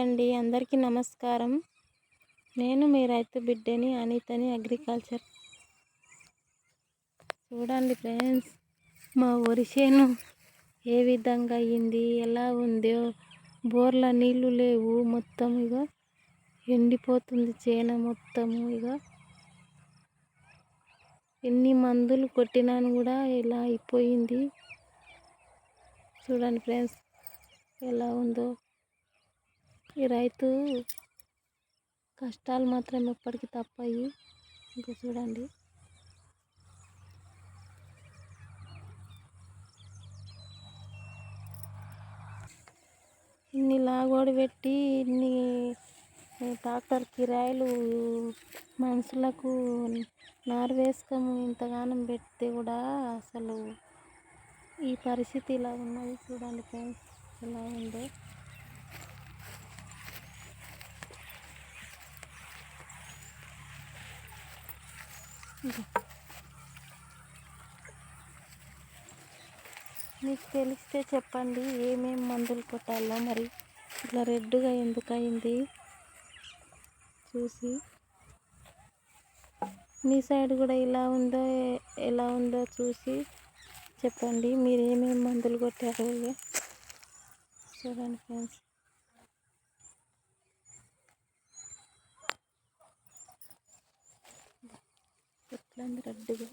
అండి అందరికీ నమస్కారం. నేను మీ రైతు బిడ్డని అనితని అగ్రికల్చర్. చూడండి ఫ్రెండ్స్ మా వరిసేను ఏ విధంగా అయింది ఎలా ఉందో. బోర్ల నీళ్ళు లేవు మొత్తం ఇక ఎండిపోతుంది చేన మొత్తము ఇక ఎన్ని మందులు కొట్టినాను కూడా ఇలా అయిపోయింది. చూడండి ఫ్రెండ్స్ ఎలా ఉందో. ఈ రైతు కష్టాలు మాత్రం ఎప్పటికీ తప్పయి. ఇంకా చూడండి. ఇన్ని లాగోడి పెట్టి ఇన్ని ట్రాక్టర్ కిరాయిలు మనుషులకు నారు వేసుకము ఇంతగానం పెడితే కూడా అసలు ఈ పరిస్థితి ఇలా ఉన్నది చూడండి ఫ్రెండ్స్ ఎలా ఉందో. మీకు తెలిస్తే చెప్పండి ఏమేమి మందులు కొట్టాలో మరి. ఇట్లా రెడ్గా ఎందుకు అయింది? చూసి. మీ సైడ్ కూడా ఇలా ఉందో ఎలా ఉందో చూసి చెప్పండి మీరు ఏమేమి మందులు కొట్టారు. చూడండి ఫ్రెండ్స్. ఎట్లా రెడ్గా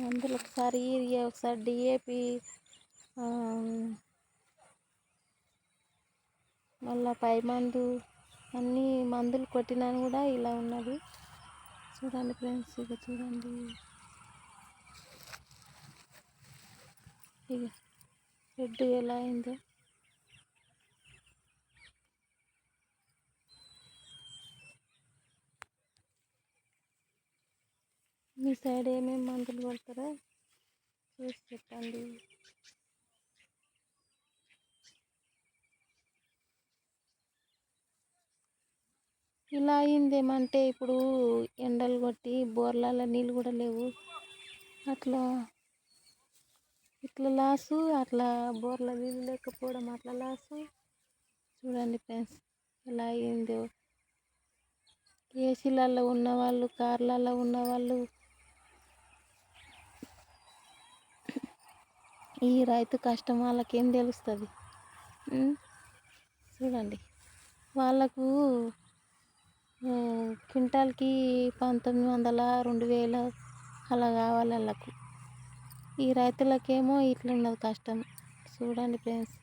మందులు ఒకసారి యూరియా ఒకసారి డిఏపి మళ్ళీ పై మందు అన్నీ మందులు కొట్టినాను కూడా ఇలా ఉన్నది. చూడండి ఫ్రెండ్స్ ఇక చూడండి. ఇక రెడ్ ఎలా అయిందో. మీ సైడ్ ఏమేమి మందులు కొడతారో చూసి చెప్పండి. ఇలా అయిందేమంటే ఇప్పుడు ఎండలు కొట్టి బోర్లలో నీళ్ళు కూడా లేవు. అట్లా ఇట్లా లాసు అట్లా బోర్ల నీళ్ళు లేకపోవడం అట్లా లాసు. చూడండి ఫ్రెండ్స్ ఎలా అయిందో. ఏసీలలో ఉన్నవాళ్ళు కార్లలో ఉన్నవాళ్ళు ఈ రైతు కష్టం వాళ్ళకేం తెలుస్తుంది? చూడండి. వాళ్ళకు క్వింటాల్కి పంతొమ్మిది వందల రెండు వేల అలా కావాలి వాళ్ళకు. ఈ రైతులకేమో ఇట్లున్నది కష్టం. చూడండి ఫ్రెండ్స్.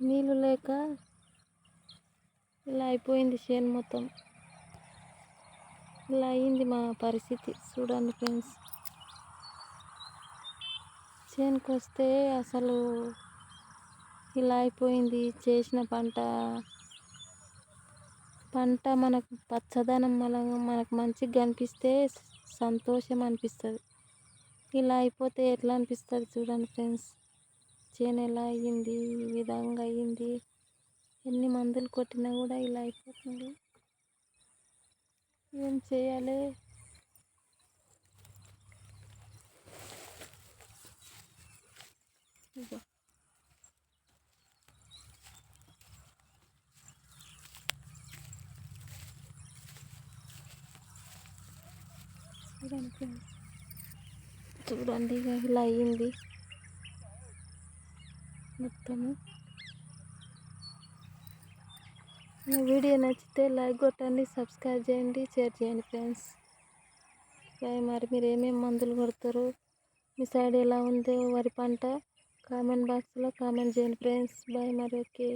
నీళ్ళు లేక ఇలా అయిపోయింది చేను మొత్తం. ఇలా అయింది మా పరిస్థితి. చూడండి ఫ్రెండ్స్. చేనుకు వస్తే అసలు ఇలా అయిపోయింది. చేసిన పంట పంట మనకు పచ్చదనం మన మనకు మంచిగా కనిపిస్తే సంతోషం అనిపిస్తుంది. ఇలా అయిపోతే ఎట్లా అనిపిస్తుంది చూడండి ఫ్రెండ్స్. చేను ఎలా అయ్యింది ఈ విధంగా అయ్యింది. ఎన్ని మందులు కొట్టినా కూడా ఇలా అయిపోతుంది. ఏం చేయాలి? చూడండి. చూడండి ఇలా అయ్యింది మొత్తము. నా వీడియో నచ్చితే లైక్ కొట్టండి సబ్స్క్రైబ్ చేయండి షేర్ చేయండి ఫ్రెండ్స్. మరి మీరు ఏమేమి మందులు కొడతారు? మీ సైడ్ ఎలా ఉందో వరి పంట కామెంట్ బాక్స్లో కామెంట్ చేయండి ఫ్రెండ్స్. బాయ్ మరి ఓకే.